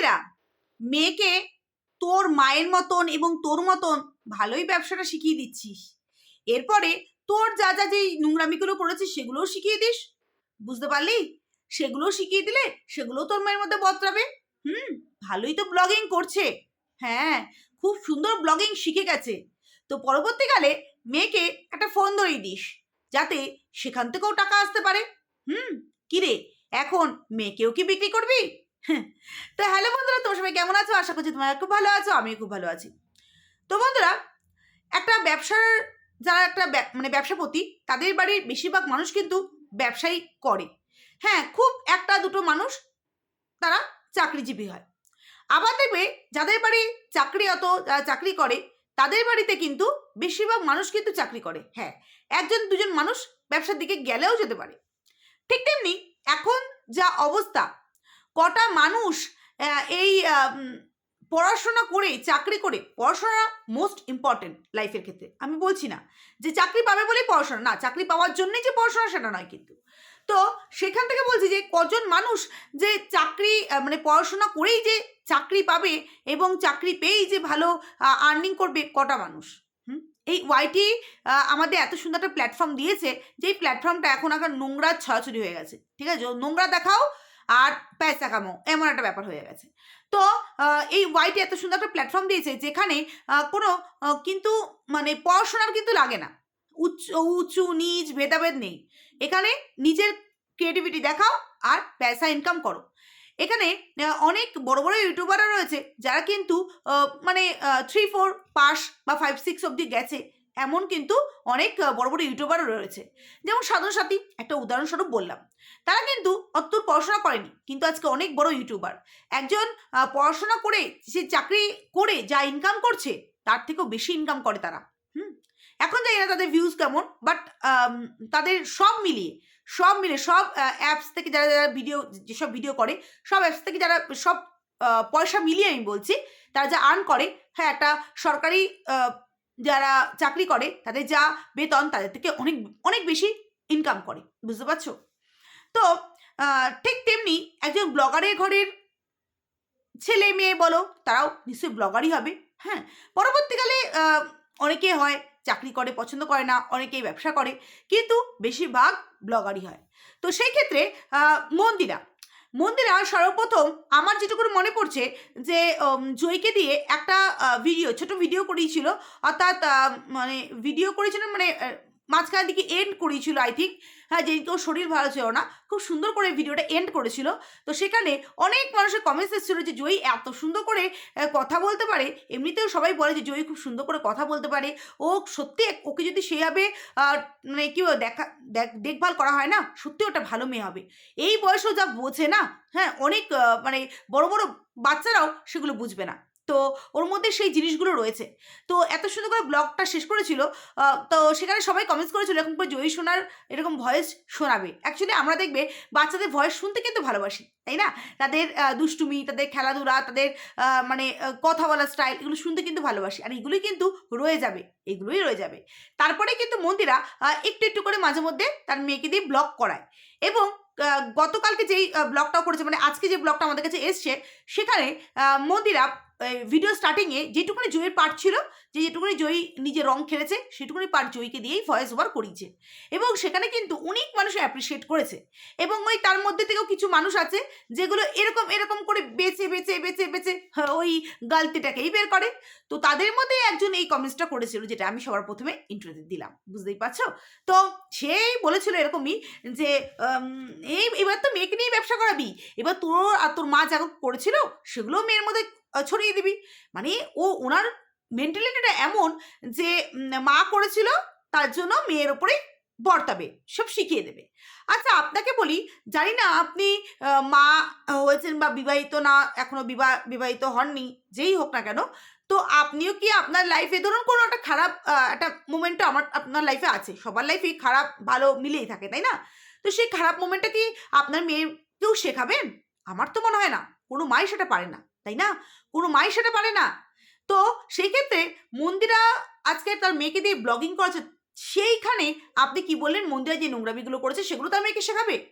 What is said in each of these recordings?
মন্দিরা মেয়েকে তোর মায়ের মতন এবং তোর মতন ভালোই ব্যবসাটা শিখিয়ে দিচ্ছিস। এরপরে তোর যা যা যেই নোংরামিগুলো করেছিস সেগুলোও শিখিয়ে দিস। বুঝতে পারলি? সেগুলো শিখিয়ে দিলে সেগুলো তোর মায়ের মধ্যে বদলাবে। হুম, ভালোই তো ব্লগিং করছে। হ্যাঁ খুব সুন্দর ব্লগিং শিখে গেছে। তো পরবর্তীকালে মেয়েকে একটা ফোন ধরিয়ে দিস, যাতে সেখান থেকেও টাকা আসতে পারে। হুম, কিরে, এখন মেয়েকেও কি বিক্রি করবি? তো হ্যালো বন্ধুরা, তোমার সবাই কেমন আছো? আশা করছি তোমরা খুব ভালো আছো, আমিও খুব ভালো আছি। তো বন্ধুরা, একটা ব্যবসার, যারা একটা মানে ব্যবসাপতি, তাদের বাড়ির বেশিরভাগ মানুষ কিন্তু ব্যবসায়ী করে। হ্যাঁ খুব একটা দুটো মানুষ তারা চাকরিজীবী হয়। আবার দেখবে, যাদের বাড়ি চাকরি অত চাকরি করে, তাদের বাড়িতে কিন্তু বেশিরভাগ মানুষ কিন্তু চাকরি করে। হ্যাঁ একজন, দুজন মানুষ ব্যবসার দিকে গেলেও যেতে পারে। ঠিক তেমনি এখন যা অবস্থা কটা মানুষ এই পড়াশোনা করে চাকরি করে পড়াশোনা মোস্ট ইম্পর্টেন্ট লাইফের ক্ষেত্রে। আমি বলছি না যে চাকরি পাবে বলেই পড়াশোনা, না, চাকরি পাওয়ার জন্যই যে পড়াশোনা সেটা নয় কিন্তু। তো সেখান থেকে বলছি যে কজন মানুষ যে চাকরি মানে পড়াশোনা করেই যে চাকরি পাবে এবং চাকরি পেয়েই যে ভালো আর্নিং করবে কটা মানুষ? এই ওয়াইটি আমাদের এত সুন্দর একটা প্ল্যাটফর্ম দিয়েছে যে এই প্ল্যাটফর্মটা এখন এখন নোংরা ছড়াছড়ি হয়ে গেছে। ঠিক আছে? নোংরা দেখাও আর পয়সা কামো, এমন একটা ব্যাপার হয়ে গেছে। তো এই ওয়াইটি এত সুন্দর একটা প্ল্যাটফর্ম দিয়েছে যেখানে কোনো কিন্তু মানে পড়াশোনার কিন্তু লাগে না। উচ্চ, উঁচু, নিচ, ভেদাভেদ নেই। এখানে নিজের ক্রিয়েটিভিটি দেখাও আর পয়সা ইনকাম করো। এখানে অনেক বড় বড় ইউটিউবাররা রয়েছে যারা কিন্তু মানে থ্রি ফোর পাস বা ফাইভ সিক্স অবধি গেছে। এমন কিন্তু অনেক বড় বড় ইউটিউবারও রয়েছে। যেমন সাধন সাথী, একটা উদাহরণস্বরূপ বললাম। তারা কিন্তু অত পড়াশোনা করেনি, কিন্তু আজকে অনেক বড় ইউটিউবার। একজন পড়াশোনা করে সে চাকরি করে যা ইনকাম করছে, তার থেকেও বেশি ইনকাম করে তারা। হুম? এখন জানি না তাদের ভিউজ কেমন বাট তাদের সব মিলিয়ে, সব মিলে সব অ্যাপস থেকে যারা যারা ভিডিও যেসব ভিডিও করে, সব অ্যাপস থেকে যারা সব পয়সা মিলিয়ে আমি বলছি, তারা যা আর্ন করে হ্যাঁ একটা সরকারি যারা চাকরি করে, তাদের যা বেতন, তাদের থেকে অনেক অনেক বেশি ইনকাম করে। বুঝতে পারছ? তো ঠিক তেমনি একজন ব্লগারের ঘরের ছেলে মেয়ে বলো, তারাও নিশ্চয়ই ব্লগারই হবে। হ্যাঁ পরবর্তীকালে অনেকে হয় চাকরি করে, পছন্দ করে না, অনেকেই ব্যবসা করে, কিন্তু বেশিরভাগ ব্লগারই হয়। তো সেই ক্ষেত্রে মন্দিরা মন্দিরা সর্বপ্রথম আমার যেটুকু মনে পড়ছে যে জয়কে দিয়ে একটা ভিডিও ছোট ভিডিও করিয়েছিল অর্থাৎ মানে ভিডিও করেছিল মানে আহ, মাঝখান দিকে এন্ড করিয়েছিল আই থিঙ্ক হ্যাঁ যেহেতু শরীর ভালো ছিল না খুব সুন্দর করে ভিডিওটা এন্ড করেছিল। তো সেখানে অনেক মানুষের কমেন্টস এসেছিল যে জয়ী এত সুন্দর করে কথা বলতে পারে। এমনিতেও সবাই বলে যে জয়ী খুব সুন্দর করে কথা বলতে পারে। ও সত্যি ওকে যদি সেভাবে মানে কি দেখ- দেখভাল করা হয় না সত্যি ওটা ভালো মেয়ে হবে। এই বয়সেও যা বোঝে না হ্যাঁ অনেক মানে বড় বড় বাচ্চারাও সেগুলো বুঝবে না। তো ওর মধ্যে সেই জিনিসগুলো রয়েছে। তো এত সুন্দর করে ব্লগটা শেষ করেছিল তো সেখানে সবাই কমেন্টস করেছিল, এরকম করে জয়ী শোনার এরকম ভয়েস শোনাবে। অ্যাকচুয়ালি আমরা দেখবে বাচ্চাদের ভয়েস শুনতে কিন্তু ভালোবাসি, তাই না? তাদের দুষ্টুমি, তাদের খেলাধুলা, তাদের মানে কথা বলার স্টাইল এগুলো শুনতে কিন্তু ভালোবাসি। আর এগুলোই কিন্তু রয়ে যাবে, এগুলোই রয়ে যাবে। তারপরে কিন্তু মন্দিরা একটু একটু করে মাঝে মধ্যে তার মেয়েকে দিয়ে ব্লগ করায়। এবং গতকালকে যেই ব্লগটাও করেছে মানে আজকে যে ব্লগটা আমাদের কাছে এসছে, সেখানে মন্দিরা ভিডিও স্টার্টিংয়ে যেটুকুনি জয়ের পার্ট ছিল যে যেটুকুনি জয়ী নিজে রং খেলেছে সেটুকুনি পার্ট জয়ীকে দিয়েই ভয়েস ওভার করিয়েছে। এবং সেখানে কিন্তু অনেক মানুষ অ্যাপ্রিসিয়েট করেছে। এবং ওই তার মধ্যে থেকেও কিছু মানুষ আছে যেগুলো এরকম এরকম করে বেছে বেছে বেছে বেছে হ্যাঁ, ওই গালতিটাকেই বের করে। তো তাদের মধ্যে একজন এই কমেন্টসটা করেছিল যেটা আমি সবার প্রথমে ইন্টারভিউ দিলাম বুঝতেই পারছ? তো সেই বলেছিল এরকমই যে এই এবার তো মেয়েকে নিয়ে ব্যবসা করাবি এবার তোর আর তোর মা যা করেছিল সেগুলো মেয়ের মধ্যে ছড়িয়ে দিবি। মানে ও, ওনার মেন্টালিটিটা এমন যে মা করেছিল, তার জন্য মেয়ের ওপরেই বর্তাবে, সব শিখিয়ে দেবে। আচ্ছা আপনাকে বলি, জানি না আপনি মা হয়েছেন বা বিবাহিত না, এখনও বিবাহ বিবাহিত হননি, যেই হোক না কেন, তো আপনিও কি আপনার লাইফে ধরুন কোনো একটা খারাপ একটা মোমেন্টও আমার, আপনার লাইফে আছে, সবার লাইফেই খারাপ, ভালো মিলেই থাকে, তাই না? তো সেই খারাপ মোমেন্টটা কি আপনার মেয়েকেও শেখাবেন? আমার তো মনে হয় না, কোনো মাই সেটা পারে না। তাই না? কোনো মাই সেটা পারে না। তো সেই ক্ষেত্রে মন্দিরা আজকে তার মেয়েকে দিয়ে ব্লগিং করেছে সেইখানে আপনি কি বললেন? মন্দিরা যে নোংরামিগুলো করেছে, সেগুলো তার মেয়েকে শেখাবে?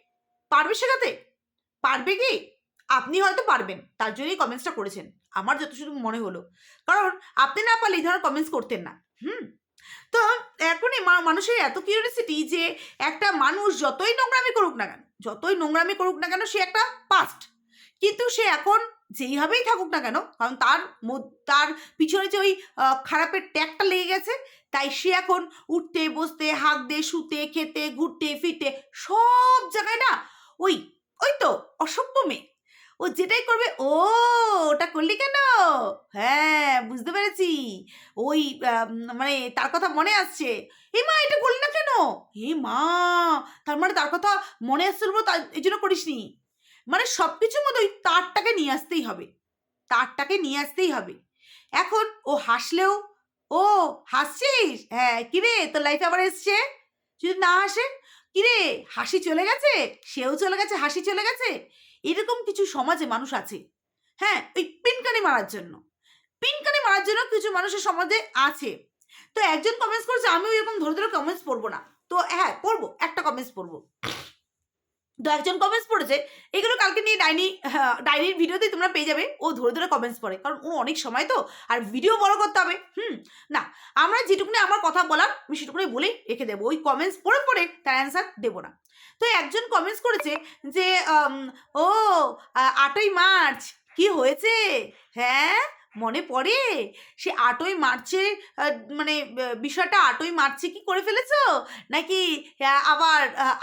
পারবে শেখাতে? পারবে কি? আপনি হয়তো পারবেন, তার জন্যই কমেন্টসটা করেছেন। আমার যতটুকু মনে হলো। কারণ আপনি না পারলে এই ধরনের কমেন্টস করতেন না। হুম? তো এখনই মানুষের এত কিউরিয়াসিটি যে একটা মানুষ যতই নোংরামি করুক না কেন, যতই নোংরামি করুক না কেন, সে একটা পাস্ট কিন্তু সে এখন যেইভাবেই থাকুক না কেন, কারণ তার তার পিছনে যে ওই খারাপের ট্যাগটা লেগে গেছে, তাই সে এখন উঠতে, বসতে হাঁকতে শুতে, খেতে, ঘুরতে, ফিরতে, সব জায়গায় না ওই ওই তো অসভ্য মেয়ে। ও যেটাই করবে, ও ওটা করলি কেন? হ্যাঁ বুঝতে পেরেছি। ওই মানে তার কথা মনে আসছে। এ মা, এটা করলি না কেন? হে মা, তার মানে তার কথা মনে আসছে বলে তার এই জন্য করিসনি। মানে সব কিছুর মধ্যে ওই তারটাকে নিয়ে আসতেই হবে। তারটাকে নিয়ে আসতেই হবে। এখন ও হাসলেও, ও, হাসছিস? হ্যাঁ কিরে, তোর লাইফে আবার এসছে? যদি না হাসে, কিরে, হাসি চলে গেছে? সেও চলে গেছে, হাসি চলে গেছে? এরকম কিছু সমাজে মানুষ আছে। হ্যাঁ ওই পিনকানি মারার জন্য। পিনকানি মারার জন্য কিছু মানুষের সমাজে আছে। তো একজন কমেন্টস করেছে, আমিও এরকম ধরে ধরে কমেন্টস পড়ব না। তো হ্যাঁ পড়ব, একটা কমেন্টস পড়ব। তো একজন কমেন্টস পড়েছে, এগুলো কালকে নিয়ে ডাইনি ডাইনির ভিডিওতেই তোমরা পেয়ে যাবে। ও ধরে ধরে কমেন্টস পড়ে, কারণ ও অনেক সময় তো, আর ভিডিও বড় করতে হবে, হুম? না, আমরা যেটুকুনি আমার কথা বলার, আমি সেটুকুনি বলেই রেখে দেবো। ওই কমেন্টস পড়ে পড়ে তার অ্যান্সার দেবো না। তো একজন কমেন্টস করেছে যে ও আটই মার্চ, কি হয়েছে? হ্যাঁ মনে পড়ে? সে আটই মার্চে মানে বিষয়টা আটই মার্চে কি করে ফেলেছো? নাকি আবার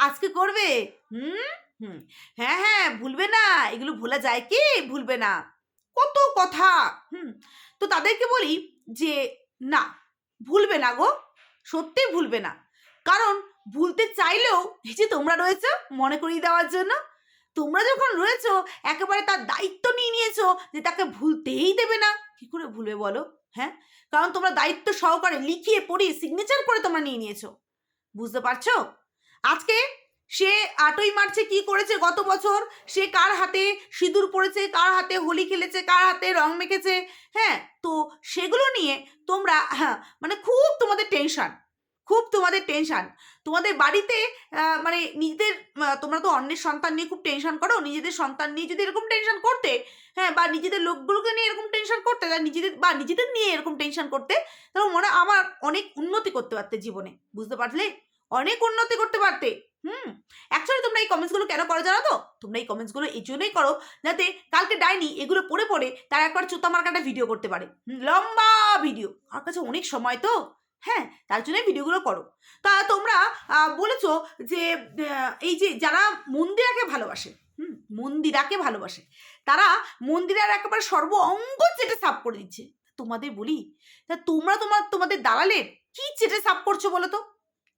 আজকে করবে? হুম? হুম। হ্যাঁ হ্যাঁ ভুলবে না। এগুলো ভোলা যায় কি? ভুলবে না। কত কথা। হুম। তো তাদেরকে বলি যে, না, ভুলবে না গো। সত্যি ভুলবে না। কারণ ভুলতে চাইলেও এই যে তোমরা রয়েছো, মনে করিয়ে দেওয়ার জন্য, তোমরা যখন রয়েছো, একেবারে তার দায়িত্ব নিয়ে নিয়েছো যে তাকে ভুলতেই দেবে না। কি করে ভুলবে বলো? হ্যাঁ? কারণ তোমরা দায়িত্ব সহকারে লিখিয়ে পড়িয়ে সিগনেচার করে তোমরা নিয়ে নিয়েছো। বুঝতে পারছ? আজকে সে আটই মার্চে কি করেছে গত বছর? সে কার হাতে সিঁদুর পড়েছে? কার হাতে হোলি খেলেছে? কার হাতে রং মেখেছে? হ্যাঁ তো সেগুলো নিয়ে তোমরা হ্যাঁ মানে খুব তোমাদের টেনশন খুব তোমাদের টেনশন তোমাদের বাড়িতে মানে নিজেদের তোমরা তো অন্যের সন্তান নিয়ে খুব টেনশন করো। নিজেদের সন্তান নিয়ে যদি এরকম টেনশন করতে হ্যাঁ বা নিজেদের লোকগুলোকে নিয়ে এরকম টেনশন করতে বা নিজেদের বা নিজেদের নিয়ে এরকম টেনশন করতে, তাহলে মনে আমার অনেক উন্নতি করতে পারতে জীবনে। বুঝতে পারলে? অনেক উন্নতি করতে পারতে। হুম? অ্যাকচুয়ালি তোমরা এই কমেন্টসগুলো কেন করো জানো তো? তোমরা এই কমেন্টসগুলো এই জন্যই করো যাতে কালকে ডাইনি এগুলো পড়ে পড়ে তারা একবার চুতা মার্কাটা ভিডিও করতে পারে। লম্বা ভিডিও আমার কাছে অনেক সময় তো? হ্যাঁ তার জন্যই ভিডিওগুলো করো। তা তোমরা বলেছ যে এই যে যারা মন্দিরাকে ভালোবাসে, হুম, মন্দিরাকে ভালোবাসে, তারা মন্দিরার একেবারে সর্ব অঙ্গ চেটে সাফ করে দিচ্ছে। তোমাদের বলি, তা তোমরা তোমার, তোমাদের দালালের কি চেটে সাফ করছ বলো তো?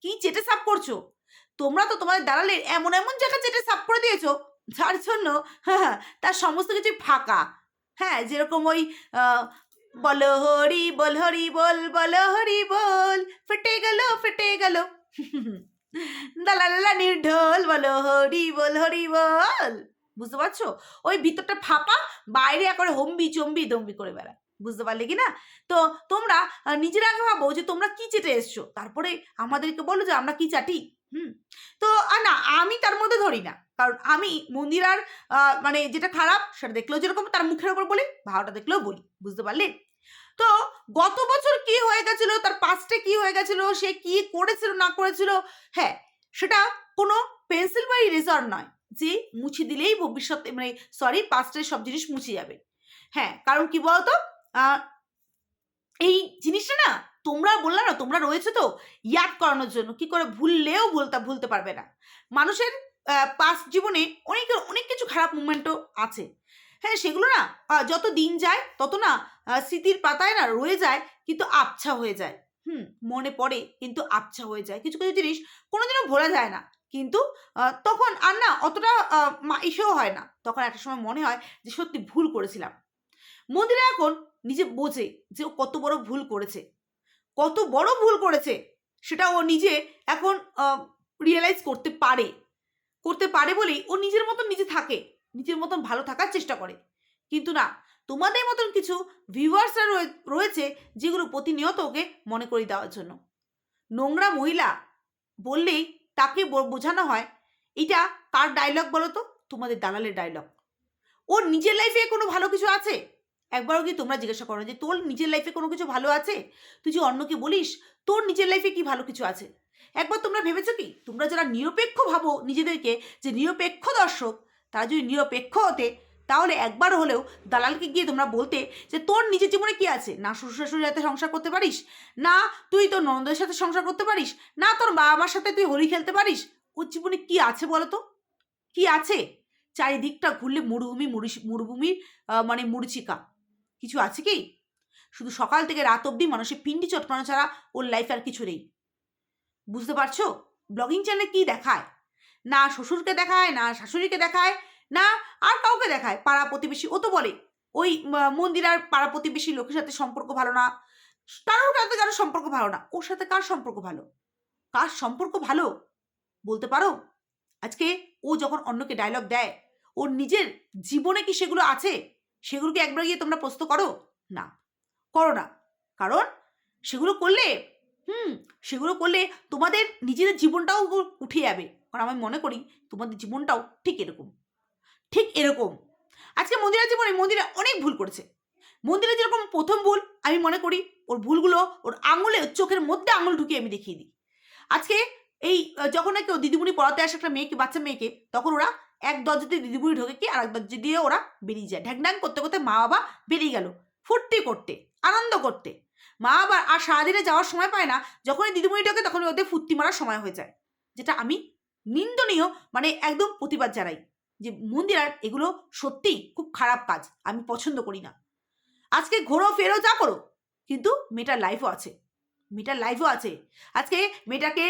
কি চেটে সাফ করছ? তোমরা তো তোমাদের দালালের এমন এমন জায়গা চেটে সাফ করে দিয়েছ, যার জন্য হ্যাঁ তার সমস্ত কিছু ফাঁকা। হ্যাঁ যেরকম ওই বলো হরি বল হরি বল, বলো হরি বল, ফেটে গেল ফেটে গেল। দালালা নির্ঢল, বলো হরি বল হরি বল। বুঝতে পারছ? ওই ভিতরটা ফাঁপা, বাইরে একবারে হম্বি চম্বি দম্বি করে বেড়ায়। বুঝতে পারলে কি না তো তোমরা নিজেরা আগে ভাবো যে তোমরা কি চেটে এসছো। তারপরে আমাদেরকে বলো যে আমরা কি চাটি। হুম? তো না, আমি তার মধ্যে ধরি না। কারণ আমি মন্দিরার মানে যেটা খারাপ, সেটা দেখলেও যেরকম, তার মুখের ওপর বলি ভাওটা দেখলেও বলি, বুঝতে পারলে? তো, গত বছর কি হয়ে গেছিল? তার পাস্টে কি হয়ে গেছিল? সে কি করেছিল, না করেছিল? হ্যাঁ সেটা কোনো পেন্সিল বা ইরেজার নয়, যে মুছে দিলেই ভবিষ্যতে মানে সরি পাস্টের সব জিনিস মুছে যাবে। হ্যাঁ কারণ কি বলতো? এই জিনিসটা না তোমরা বললা না, তোমরা রয়েছে তো ইয়াদ করানোর জন্য। কি করে ভুললেও ভুলতে ভুলতে পারবে না। মানুষের পাস্ট জীবনে অনেক অনেক কিছু খারাপ মুভমেন্টও আছে। হ্যাঁ সেগুলো না যত দিন যায়, তত না স্মৃতির পাতায় না রয়ে যায়, কিন্তু আবছা হয়ে যায়। হুম, মনে পড়ে, কিন্তু আবছা হয়ে যায়। কিছু কিছু জিনিস কোনোদিনও ভোলা যায় না। কিন্তু তখন আর না, অতটা ইসেও হয় না। তখন একটা সময় মনে হয় যে সত্যি ভুল করেছিলাম। মন্দিরা এখন নিজে বোঝে যে ও কত বড় ভুল করেছে। কত বড় ভুল করেছে সেটা ও নিজে এখন রিয়েলাইজ করতে পারে। করতে পারে বলেই ও নিজের মতন নিজে থাকে, নিজের মতন ভালো থাকার চেষ্টা করে। কিন্তু না, তোমাদের মতন কিছু ভিউয়ার্সরা রয়েছে যেগুলো প্রতিনিয়ত ওকে মনে করিয়ে দেওয়ার জন্য। নোংরা মহিলা বললেই তাকে বোঝানো হয় এটা কার ডায়লগ বলো তো? তোমাদের দালালের ডায়লগ ওর নিজের লাইফে কোনো ভালো কিছু আছে? একবারও কি তোমরা জিজ্ঞাসা করো যে, তোর নিজের লাইফে কোনো কিছু ভালো আছে? তুই যে অন্যকে বলিস, তোর নিজের লাইফে কি ভালো কিছু আছে? একবার তোমরা ভেবেছো কি? তোমরা যারা নিরপেক্ষ ভাবো নিজেদেরকে যে, নিরপেক্ষ দর্শক, তারা যদি নিরপেক্ষ হতে, তাহলে একবার হলেও দালালকে গিয়ে তোমরা বলতে যে, তোর নিজের জীবনে কি আছে? না শ্বশুর শাশুড়ির সাথে সংসার করতে পারিস? না তুই তোর ননদের সাথে সংসার করতে পারিস? না তোর বাবা মার সাথে তুই হোলি খেলতে পারিস? ওর জীবনে কি আছে বলো তো কি আছে? চারিদিকটা ঘুরলে মরুভূমি মরুভূমির মানে মরুচিকা। কিছু আছে কি? শুধু সকাল থেকে রাত অবধি মানুষের পিন্ডি চটকানো ছাড়া ওর লাইফ আর কিছু নেই। বুঝতে পারছ? ব্লগিং চ্যানেলে কি দেখায়? না শ্বশুরকে দেখায়, না শাশুড়িকে দেখায়, না আর কাউকে দেখায়। পাড়া প্রতিবেশী, ও তো বলে, ওই মন্দির আর পাড়া প্রতিবেশী লোকের সাথে সম্পর্ক ভালো না। কারোর সাথে কারোর সম্পর্ক ভালো না। ওর সাথে কার সম্পর্ক ভালো? কার সম্পর্ক ভালো? বলতে পারো? আজকে ও যখন অন্যকে ডায়লগ দেয়, ওর নিজের জীবনে কি সেগুলো আছে? সেগুলোকে একবার গিয়ে তোমরা প্রশ্ন করো? না। করো না। কারণ সেগুলো করলে, হুম, সেগুলো করলে তোমাদের নিজেদের জীবনটাও উঠে যাবে। কারণ আমি মনে করি তোমাদের জীবনটাও ঠিক এরকম। ঠিক এরকম। আজকে মন্দিরের জীবনে মন্দিরে অনেক ভুল করেছে। মন্দিরে যেরকম প্রথম ভুল, আমি মনে করি ওর ভুলগুলো ওর আঙুলে চোখের মধ্যে আঙুল ঢুকিয়ে আমি দেখিয়ে দিই। আজকে এই যখন নাকি ও দিদিমণি পড়াতে আসে একটা মেয়েকে, বাচ্চা মেয়েকে, তখন ওরা এক দরজাতে দিদিমণি ঢোকে কি আর এক দরজা দিয়ে ওরা বেরিয়ে যায়? ঢ্যাং ঢ্যাং করতে করতে মা বাবা বেরিয়ে গেল, ফুর্তি করতে, আনন্দ করতে। মা বাবা আর সারাদিনে যাওয়ার সময় পায় না, যখনই দিদিমণি ঢোকে তখন ওদের ফুর্তি মারার সময় হয়ে যায়। যেটা আমি নিন্দনীয় মানে একদম প্রতিবাদ জানাই যে মন্দিরার এগুলো সত্যি খুব খারাপ কাজ, আমি পছন্দ করি না। আজকে ঘোরো ফেরো, যা করো, কিন্তু মেয়েটার লাইফও আছে। মেয়েটার লাইফও আছে। আজকে মেয়েটাকে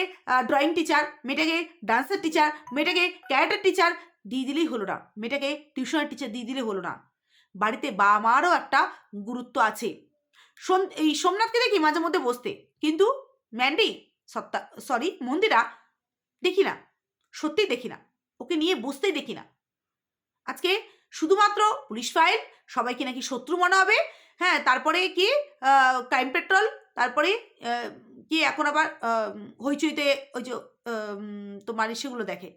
ড্রয়িং টিচার মেয়েটাকে ডান্সের টিচার মেয়েটাকে ক্যারেটার টিচার দিয়ে দিলেই হলো না। মেয়েটাকে টিউশনের টিচার দিয়ে দিলে হলো না। বাড়িতে বাবা মারও একটা গুরুত্ব আছে। এই সোমনাথকে দেখি মাঝে মধ্যে বসতে। কিন্তু ম্যান্ডি, সত্তা সরি মন্দিরা দেখি না। সত্যি দেখি না। ওকে নিয়ে বসতেই দেখি না। আজকে শুধুমাত্র পুলিশ ফাইল, সবাইকে নাকি শত্রু মনে হবে। হ্যাঁ তারপরে কি ক্রাইম পেট্রোল তারপরে কি এখন আবার হইচইতে ওই যে তোমার সেগুলো দেখে।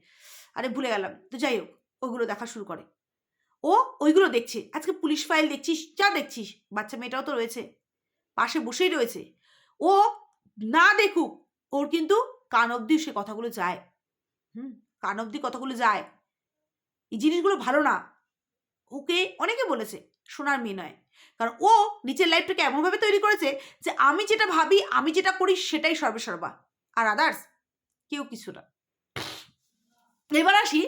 আরে ভুলে গেলাম। তো যাই হোক, ওগুলো দেখা শুরু করে। ও ওইগুলো দেখছে। আজকে পুলিশ ফাইল দেখছিস, যা দেখছিস। বাচ্চা মেয়েটাও তো রয়েছে। পাশে বসেই রয়েছে। ও না দেখুক, ওর কিন্তু কান অবধি সে কথাগুলো যায়। হুম, কান অবধি কথাগুলো যায়। এই জিনিসগুলো ভালো না। ওকে অনেকে বলেছে, সোনার মেয়ে নয়। কারণ ও নিচের লাইফটাকে এমনভাবে তৈরি করেছে যে আমি যেটা ভাবি, আমি যেটা করি সেটাই সর্বেসর্বা। আর আদার্স কেউ কিছু না। এবার আসি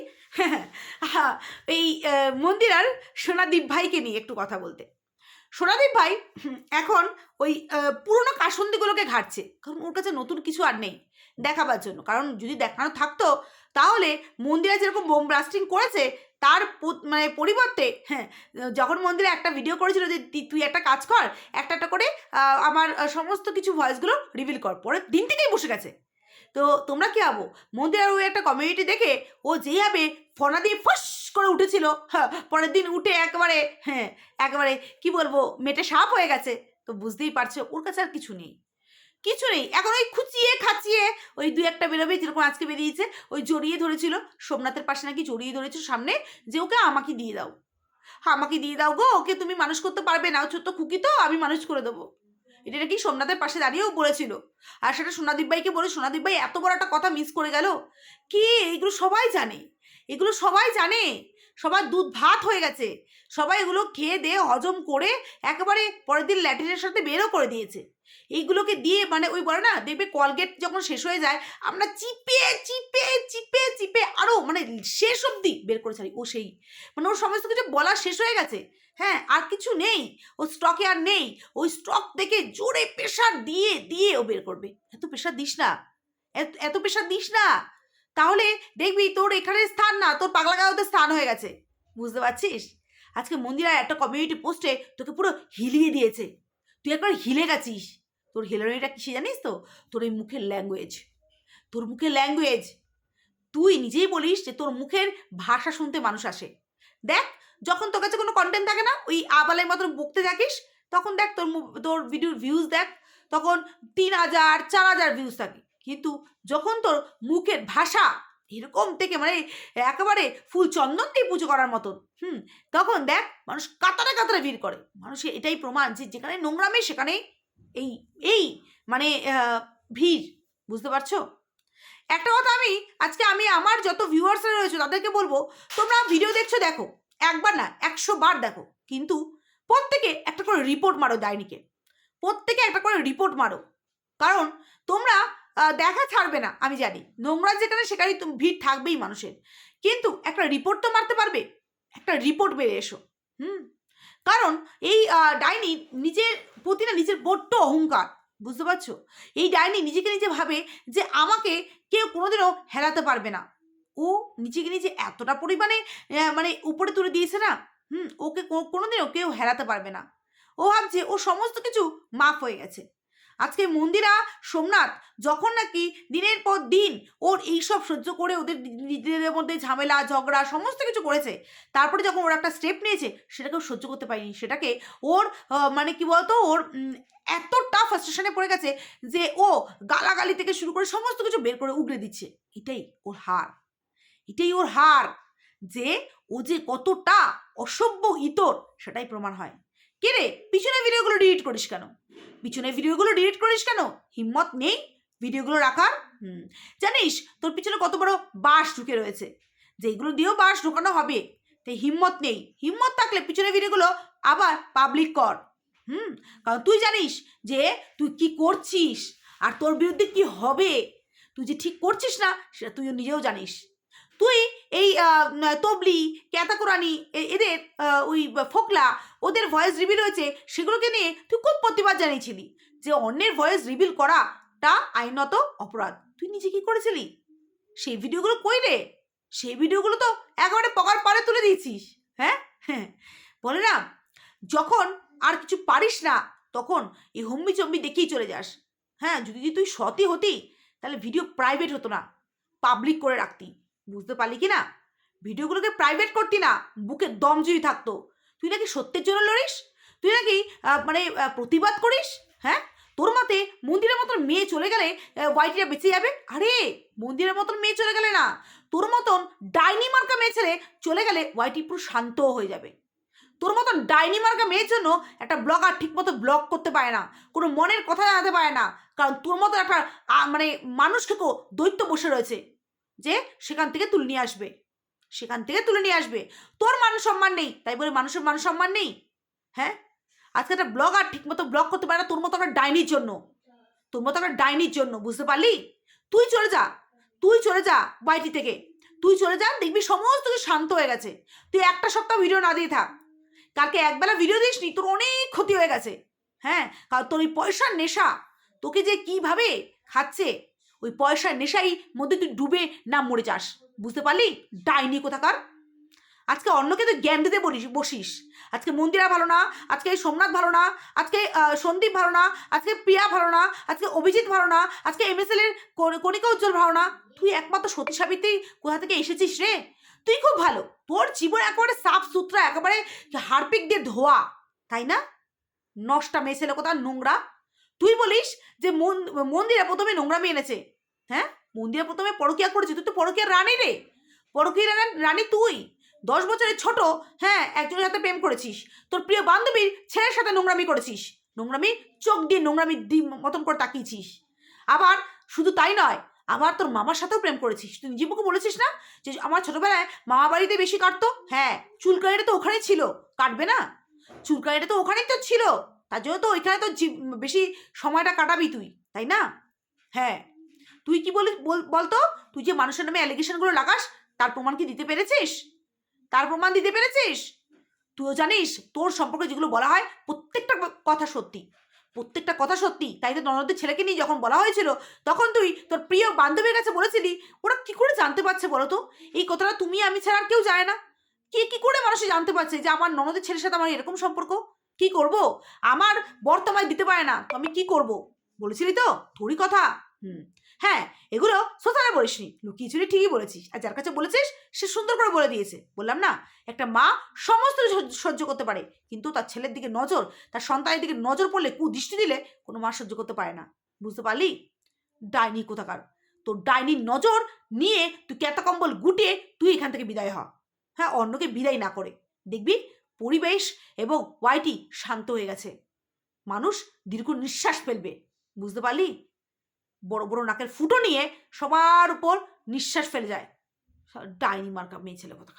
হ্যাঁ, এই মন্দিরার সোনাদীপ ভাইকে নিয়ে একটু কথা বলতে। সোনাদীপ ভাই এখন ওই পুরোনো কাসন্দিগুলোকে ঘাটছে কারণ ওর কাছে নতুন কিছু আর নেই দেখাবার জন্য। কারণ যদি দেখানো থাকতো তাহলে মন্দিরা যেরকম বোম ব্লাস্টিং করেছে তার মানে পরিবর্তে হ্যাঁ যখন মন্দিরে একটা ভিডিও করেছিল যে তুই একটা কাজ কর একটা একটা করে আমার সমস্ত কিছু ভয়েসগুলো রিভিল কর পরের দিন থেকেই বসে গেছে। তো তোমরা কি ভাবো মন্দিরের ওই একটা কমিউনিটি দেখে ও যেইভাবে ফোনা দিয়ে ফস করে উঠেছিল হ্যাঁ পরের দিন উঠে একেবারে হ্যাঁ একেবারে কি বলব মেটে সাপ হয়ে গেছে। তো বুঝতেই পারছ, ওর কাছে আর কিছু নেই। কিছু নেই। এখন ওই খুচিয়ে খাচিয়ে ওই দুই একটা বেরোবে যেরকম আজকে বেরিয়েছে, ওই জড়িয়ে ধরেছিল। সোমনাথের পাশে নাকি জড়িয়ে ধরেছিল সামনে যে ওকে আমাকে দিয়ে দাও। হ্যাঁ আমাকে দিয়ে দাও গো, ওকে তুমি মানুষ করতে পারবে না, ও ছোট্ট খুকি তো, আমি মানুষ করে দেবো। এটা নাকি সোমনাথের পাশে দাঁড়িয়েও বলেছিল? আর সেটা সোনাদীপ ভাইকে বলে, সোনাদীপ ভাই এত বড় একটা কথা মিস করে গেল। কি? এগুলো সবাই জানে। এগুলো সবাই জানে। সবার দুধ ভাত হয়ে গেছে। সবাই এগুলো খেয়ে দিয়ে হজম করে একেবারে পরের দিন ল্যাটিনের সাথে বেরও করে দিয়েছে। এইগুলোকে দিয়ে মানে ওই বলে না, দেখবে কলগেট যখন শেষ হয়ে যায়, আমরা চিপে চিপে চিপে চিপে আরও মানে শেষ অবধি বের করে ছাড়ি ও সেই। মানে ওর সমস্ত কিছু বলা শেষ হয়ে গেছে। হ্যাঁ আর কিছু নেই। ও স্টকে আর নেই। ওই স্টক দেখে জোরে প্রেশার দিয়ে দিয়ে ও বের করবে। এত প্রেশার দিস না। এত- প্রেশার দিস না। তাহলে দেখবি তোর এখানে স্থান না, তোর পাগলা গাঁওতে স্থান হয়ে গেছে। বুঝতে পারছিস? আজকে মন্দিরায় একটা কমিউনিটি পোস্টে তোকে পুরো হিলিয়ে দিয়েছে। তুই একবার হিলে গেছিস। তোর হিলারিটা কিসে জানিস তো? তোর এই মুখের ল্যাঙ্গুয়েজ তোর মুখের ল্যাঙ্গুয়েজ তুই নিজেই বলিস যে তোর মুখের ভাষা শুনতে মানুষ আসে। দেখ যখন তোর কাছে কোনো কন্টেন্ট থাকে না, ওই আবালের মতন বকতে থাকিস, তখন দেখ তোর তোর ভিডিওর ভিউজ দেখ, তখন তিন হাজার, চার হাজার ভিউজ থাকে। কিন্তু যখন তোর মুখের ভাষা এরকম থেকে মানে একেবারে ফুল চন্দন দিয়ে পুজো করার মতন, হুম, তখন দেখ মানুষ কাতারে কাতারে ভিড় করে। মানুষের এটাই প্রমাণ যে যেখানে নোংরামে সেখানে এই এই মানে ভিড়, বুঝতে পারছ? একটা কথা আমি, আজকে আমি আমার যত ভিউয়ার্সরা রয়েছে তাদেরকে বলব, তোমরা ভিডিও দেখছ, দেখো। একবার না একশো বার দেখো। কিন্তু প্রত্যেকে একটা করে রিপোর্ট মারো ডাইনিকে। প্রত্যেকে একটা করে রিপোর্ট মারো। কারণ তোমরা দেখা ছাড়বে না, আমি জানি। নোংরা যেখানে সেখানেই তুমি ভিড় থাকবেই মানুষের। কিন্তু একটা রিপোর্ট তো মারতে পারবে। একটা রিপোর্ট বেড়ে এসো। হুম? কারণ এই ডাইনি নিজের প্রতি না নিজের বড্ড অহংকার। বুঝতে পারছ? এই ডাইনি নিজেকে নিজে ভাবে যে আমাকে কেউ কোনোদিনও হেরাতে পারবে না। ও নিজেকে নিজে এতটা পরিমাণে মানে উপরে তুলে দিয়েছে না হুম ওকে কোনোদিনও কেউ হেরাতে পারবে না। ও ভাবছে ও সমস্ত কিছু মাফ হয়ে গেছে। আজকে মন্দিরা সোমনাথ যখন নাকি দিনের পর দিন ওর এইসব সহ্য করে ওদের নিজেদের মধ্যে ঝামেলা ঝগড়া সমস্ত কিছু করেছে তারপরে যখন ওর একটা স্টেপ নিয়েছে সেটাকেও সহ্য করতে পারিনি। সেটাকে ওর মানে কি বলতো ওর উম, এতটা ফ্রাস্ট্রেশনে পড়ে গেছে যে ও গালাগালি থেকে শুরু করে সমস্ত কিছু বের করে উগড়ে দিচ্ছে। এটাই ওর হার। এটাই ওর হার যে ও যে কতটা অসভ্য ইতর সেটাই প্রমাণ হয়। কে রে? পিছনে ভিডিওগুলো ডিলিট করিস কেন? পিছনে ভিডিওগুলো ডিলিট করিস কেন? হিম্মত নেই ভিডিওগুলো রাখার? হুম। জানিস তোর পিছনে কত বড় বাঁশ ঢুকে রয়েছে। যেগুলো দিয়েও বাঁশ ঢোকানো হবে। তাই হিম্মত নেই। হিম্মত থাকলে পিছনে ভিডিওগুলো আবার পাবলিক কর। হুম? কারণ তুই জানিস যে তুই কি করছিস? আর তোর বিরুদ্ধে কি হবে? তুই যে ঠিক করছিস না, সেটা তুইও নিজেও জানিস। তুই এই তবলি, ক্যাতাকুরানি এদের ওই ফোকলা, ওদের ভয়েস রিভিল হয়েছে, সেগুলোকে নিয়ে তুই খুব প্রতিবাদ জানিয়েছিলি যে অন্যের ভয়েস রিভিল করাটা আইনত অপরাধ। তুই নিজে কি করেছিলি? সেই ভিডিওগুলো কই রে? সেই ভিডিওগুলো তো একেবারে পকার পারে তুলে দিয়েছিস হ্যাঁ? হ্যাঁ। বলে না, যখন আর কিছু পারিস না, তখন এই হম্বি চম্বি দেখেই চলে যাস হ্যাঁ? যদি তুই সতই হতি, তাহলে ভিডিও প্রাইভেট হতো না পাবলিক করে রাখতি। বুঝতে পারলি কি না? ভিডিওগুলোকে প্রাইভেট করতি না, বুকে দম যদি থাকতো। তুই নাকি সত্যের জন্য লড়িস? তুই নাকি মানে প্রতিবাদ করিস? হ্যাঁ? তোর মতে মন্দিরের মতন মেয়ে চলে গেলে ওয়াইটিটা বেঁচে যাবে? আরে, মন্দিরের মতন মেয়ে চলে গেলে না। তোর মতন ডাইনি মার্কা মেয়ে ছেলে চলে গেলে ওয়াইটি পুরো শান্ত হয়ে যাবে। তোর মতন ডাইনি মার্কা মেয়ের জন্য একটা ব্লগার ঠিক মতো ব্লগ করতে পারে না, কোনো মনের কথা জানাতে পারে না, কারণ তোর মতো একটা মানে মানুষকেও দৈত্য বসে রয়েছে। যে সেখান থেকে তুলে নিয়ে আসবে। সেখান থেকে তুলে নিয়ে আসবে। তোর মান সম্মান নেই। তাই বলে মানুষের মান সম্মান নেই? হ্যাঁ? আজকে একটা ব্লগার ঠিক মতো ব্লগ করতে পারে না তোর মতো একটা ডাইনির জন্য। তোর মতো একটা ডাইনির জন্য, বুঝতে পারলি? তুই চলে যা। তুই চলে যা বাড়িটি থেকে। তুই চলে যা, দেখবি সমস্ত কিছু শান্ত হয়ে গেছে। তুই একটা সপ্তাহ ভিডিও না দিয়ে থাক। কালকে একবেলা ভিডিও দিসনি তোর অনেক ক্ষতি হয়ে গেছে। হ্যাঁ? কারণ তোর ওই পয়সার নেশা। তোকে যে কীভাবে খাচ্ছে? ওই পয়সার নেশাই মধ্যে তুই ডুবে না মরে যাস। বুঝতে পারলি? ডাইনি কোথাকার? আজকে অন্যকে তুই জ্ঞান দিতে বলিস, বসিস। আজকে মন্দিরা ভালো না, আজকে সোমনাথ ভালো না, আজকে সন্দীপ ভালো না, আজকে প্রিয়া ভালো না, আজকে অভিজিৎ ভালো না, আজকে এম এস এল এর কণিকা উজ্জ্বল ভালো না। তুই একমাত্র সতী সাবিত্রী কোথা থেকে এসেছিস রে? তুই খুব ভালো। তোর জীবন একেবারে সাফ সুতরা, একেবারে হারপিক দিয়ে ধোয়া, তাই না? নষ্টা মেয়ে ছেলে কোথা নোংরা। তুই বলিস যে মন- মন্দিরে প্রথমে নোংরামি এনেছে। হ্যাঁ? মন্দিরা প্রথমে পরকিয়া করেছে। তুই তো পরকিয়ার রানী রে। পরকিয়া রানী- তুই। দশ বছরের ছোট হ্যাঁ একজনের সাথে প্রেম করেছিস। তোর প্রিয় বান্ধবীর ছেলের সাথে নোংরামি করেছিস। নোংরামি চোখ দিয়ে নোংরামি দি মতন করে তাকিয়েছিস। আবার শুধু তাই নয়, আবার তোর মামার সাথেও প্রেম করেছিস। তুই নিজে মুখে বলেছিস না যে আমার ছোটবেলায় মামা বাড়িতে বেশি কাটতো? হ্যাঁ চুলকানিটা তো ওখানে ছিল। কাটবে না? চুলকানিটা তো ওখানেই তো ছিল। তার জন্য তো ওইখানে তো বেশি সময়টা কাটাবি তুই, তাই না? হ্যাঁ। তুই কি বলি, বল- বলতো? তুই যে মানুষের নামে অ্যালিগেশনগুলো লাগাস, তার প্রমাণ কি দিতে পেরেছিস? তার প্রমাণ দিতে পেরেছিস? তুইও জানিস, তোর সম্পর্কে যেগুলো বলা হয়, প্রত্যেকটা কথা সত্যি। প্রত্যেকটা কথা সত্যি। তাই তো ননদের ছেলেকে নিয়ে যখন বলা হয়েছিল, তখন তুই তোর প্রিয় বান্ধবীর কাছে বলেছিলি, ওরা কি করে জানতে পারছে বলো তো? এই কথাটা তুমি আমি ছাড়া আর কেউ জানে না। কে, কি করে মানুষ জানতে পারছে যে আমার ননদের ছেলের সাথে আমার এরকম সম্পর্ক? কি করব? আমার বর্তমানে দিতে পারে না, তো আমি কি করব? বলেছিলি তো? তোরই কথা। হুম। হ্যাঁ এগুলো শ্রোতারে বলিসনি। লুকিয়ে চুরি ঠিকই বলেছিস। আর যার কাছে বলেছিস, সে সুন্দর করে বলে দিয়েছে। বললাম না, একটা মা সমস্ত সহ্য করতে পারে, কিন্তু তার ছেলের দিকে নজর, তার সন্তানের দিকে নজর পড়লে কু দৃষ্টি দিলে কোনো মা সহ্য করতে পারে না। বুঝতে পারলি? ডাইনি কোথাকার? তোর ডাইনির নজর নিয়ে তুই ক্যাতা কম্বল গুটিয়ে তুই এখান থেকে বিদায় হ। হ্যাঁ অন্যকে বিদায় না করে। দেখবি, পরিবেশ এবং ওয়াইটি শান্ত হয়ে গেছে। মানুষ দীর্ঘ নিঃশ্বাস ফেলবে। বুঝতে পারলি? বড় বড় নাকের ফুটো নিয়ে সবার উপর নিঃশ্বাস ফেলে যায়। ডাইনি মার্কা মেয়ে ছেলে কথা